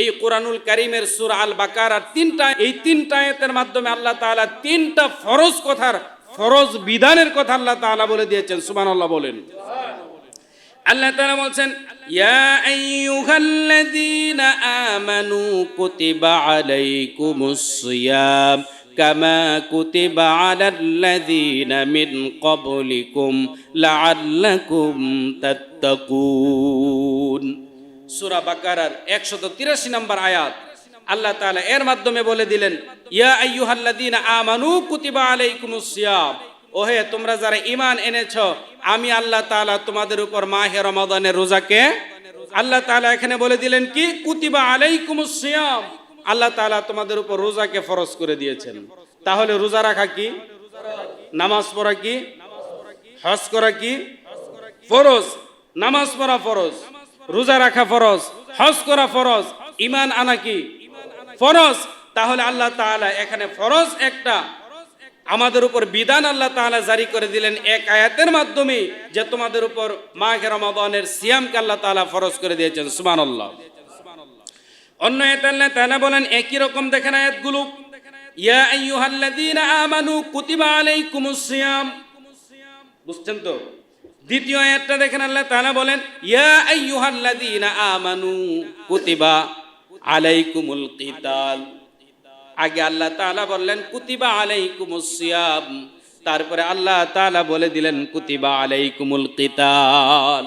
এই কোরআনুল করিমের সুর আল বাকারার তিনটা, এই তিনটা আয়াতের মাধ্যমে আল্লাহ তাআলা তিনটা ফরজ কথার, ফরজ বিধানের কথা আল্লাহ তাআলা বলে দিয়েছেন। সুবহানাল্লাহ বলেন। আল্লাহ তাআলা বলছেন, ইয়া আইয়ুহাল্লাযীনা আমানু কুতিবা আলাইকুমুস সিয়াম কামা কুতিবা আলাল্লাযীনা মিন ক্বাবলিকুম লাআল্লাকুম তাত্তাকুন। সূরা বাকারার 183 নম্বর আয়াত। আল্লাহ তাআলা এর মাধ্যমে বলে দিলেন, ইয়া আমানু কুতিবা আলাইকুমুস ওহে, তোমরা যারা ঈমান এনেছো, আমি আল্লাহ তাআলা তোমাদের উপর মাহে রমাদানের রোজাকে আল্লাহ তাআলা এখানে বলে দিলেন কি? কুতিবা আলাইকুমুস সিয়াম। আল্লাহ তাআলা তোমাদের উপর রোজাকে ফরজ করে দিয়েছেন। তাহলে রোজা রাখা কি? নামাজ পড়া কি? হজ করা কি? ফরজ। নামাজ পড়া ফরজ। রোজা রাখা ফরজ, হজ করা ফরজ ইমান আনা কি? ফরজ। তাহলে আল্লাহ তাআলা এখানে ফরজ একটা। আমাদের উপর বিধান আল্লাহ তাআলা জারি করে দিলেন এক আয়াতের মাধ্যমে যে তোমাদের উপর মাঘে রমাদানের সিয়ামকে আল্লাহ তাআলা ফরজ করে দিয়েছেন। সুবহানাল্লাহ। অন্য আয়াতে আল্লাহ বলেন, একই রকম দেখেন আয়াতগুলো। ইয়া বুঝছেন তো? দ্বিতীয় আয়াতটা দেখেন আল্লাহ তাআলা বলেন, ইয়া আইয়ুহাল্লাযীনা আমানু কুতিবা আলাইকুমুল কিতাল। আগে আল্লাহ তাআলা বললেন, কুতিবা আলাইকুমুস সিয়াম। তারপরে আল্লাহ তাআলা বলে দিলেন, কুতিবা আলাইকুমুল কিতাল।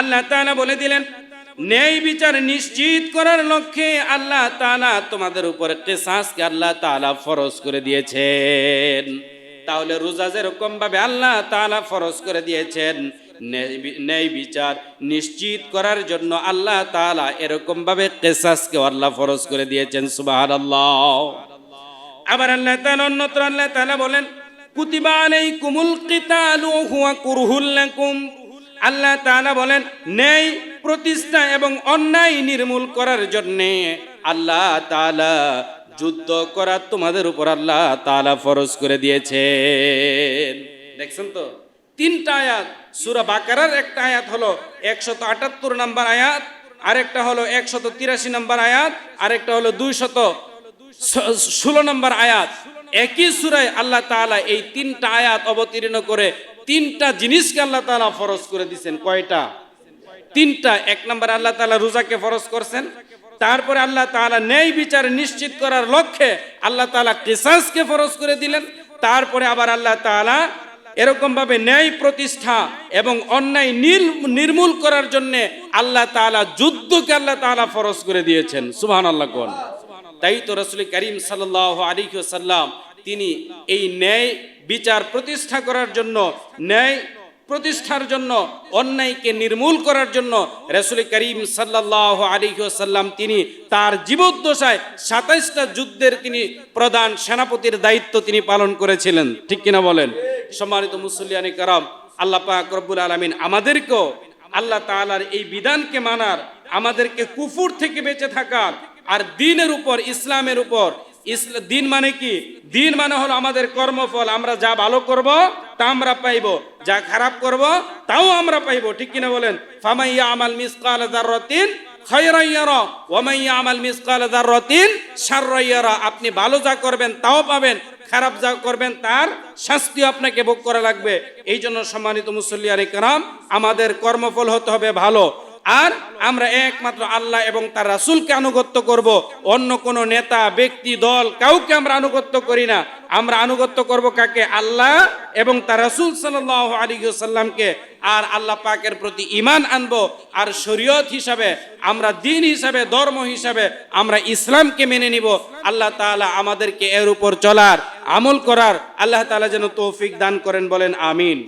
আল্লাহ তাআলা বলে দিলেন, ন্যায় বিচার নিশ্চিত করার লক্ষ্যে আল্লাহ তাআলা তোমাদের উপরে কিসাসকে আল্লাহ তাআলা ফরজ করে দিয়েছেন। তাহলে রোজা যেরকম ভাবে আল্লাহ তাআলা ফরজ করে দিয়েছেন, ন্যায় বিচার নিশ্চিত করার জন্য আল্লাহ তালা এরকম ভাবে কেসাসকে আল্লাহ ফরজ করে দিয়েছেন সুবাহ আল্লাহ আবার আল্লাহ তাআলা, অন্যত্র আল্লাহ তাআলা বলেন, কুতিবা আলাইকুমুল কিতালু হুয়া কুরহুল লাকুম। আল্লাহ তাআলা বলেন, ন্যায়, প্রতিষ্ঠা এবং অন্যায় নির্মূল করার জন্য আল্লাহ তাআলা যুদ্ধ করা তোমাদের উপর আল্লাহ তাআলা ফরজ করে দিয়েছেন। দেখছেন তো? তিনটা আয়াত, সূরা বাকারার একটা আয়াত হলো 178 নাম্বার আয়াত, আরেকটা হলো 183 নাম্বার আয়াত, আরেকটা হলো 200 ষোলো নম্বর আয়াত। একই সুরায় আল্লাহ তাআলা এই তিনটা আয়াত অবতীর্ণ করে তিনটা জিনিসকে আল্লাহ তাআলা ফরজ করে দিয়েছেন। কয়টা? তিনটা। এক নম্বর আল্লাহ তাআলা রোজাকে ফরজ করছেন। তারপরে আল্লাহ তাআলা ন্যায় বিচার নিশ্চিত করার লক্ষ্যে আল্লাহ তাআলা কিসাসকে ফরজ করে দিলেন। তারপরে আবার আল্লাহ তাআলা এরকম ভাবে ন্যায় প্রতিষ্ঠা এবং অন্যায় নির্মূল করার জন্য আল্লাহ তাআলা যুদ্ধকে আল্লাহ তাআলা ফরজ করে দিয়েছেন। সুবহানাল্লাহ কোন। তাই তো রসুল করিম সাল্লাহ আলিহাল্লাম তিনি এই ন্যায় বিচার প্রতিষ্ঠা করার জন্য ন্যায় প্রতিষ্ঠার জন্য, অন্যায়কে নির্মূল করার জন্য রসুল করিম সাল্লাহ আলিহাল্লাম তিনি তার জীবদ্দশায় সাতাইশটা যুদ্ধের তিনি প্রধান সেনাপতির দায়িত্ব তিনি পালন করেছিলেন। ঠিক কিনা বলেন? সম্মানিত মুসল্লিয়ানি কারাম, আল্লাহ পাক রব্বুল আলমিন আমাদেরকেও আল্লাহ তাআলার এই বিধানকে মানার, আমাদেরকে কুফুর থেকে বেঁচে থাকার, আর দিনের উপর, ইসলামের উপর দিন মানে কি? দিন মানে হলো আমাদের কর্মফল। আমরা যা ভালো করব, তা আমরা পাইব। যা খারাপ করব, তাও আমরা পাইব। ঠিক কিনা বলেন? ফামাইয়া আমাল মিসকাল ইয়ারা আপনি ভালো যা করবেন, তাও পাবেন। খারাপ যা করবেন, তার শাস্তি আপনাকে ভোগ করা লাগবে। এই জন্য সম্মানিত মুসল্লিয়ানি কারাম, আমাদের কর্মফল হতে হবে ভালো। আর আমরা একমাত্র আল্লাহ এবং তার রাসূলকে আনুগত্য করব। অন্য কোন নেতা, ব্যক্তি, দল কাউকে আমরা আনুগত্য করি না। আমরা আনুগত্য করব কাকে? আল্লাহ এবং তার রাসূল সাল্লাল্লাহু আলাইহি সাল্লামকে আর আল্লাহ পাকের প্রতি ঈমান আনব। আর শরীয়ত হিসাবে, আমরা দিন হিসাবে, ধর্ম হিসাবে, আমরা ইসলামকে মেনে নিব। আল্লাহ তাআলা আমাদেরকে এর উপর চলার, আমল করার, আল্লাহ তাআলা যেন তৌফিক দান করেন বলেন, আমিন।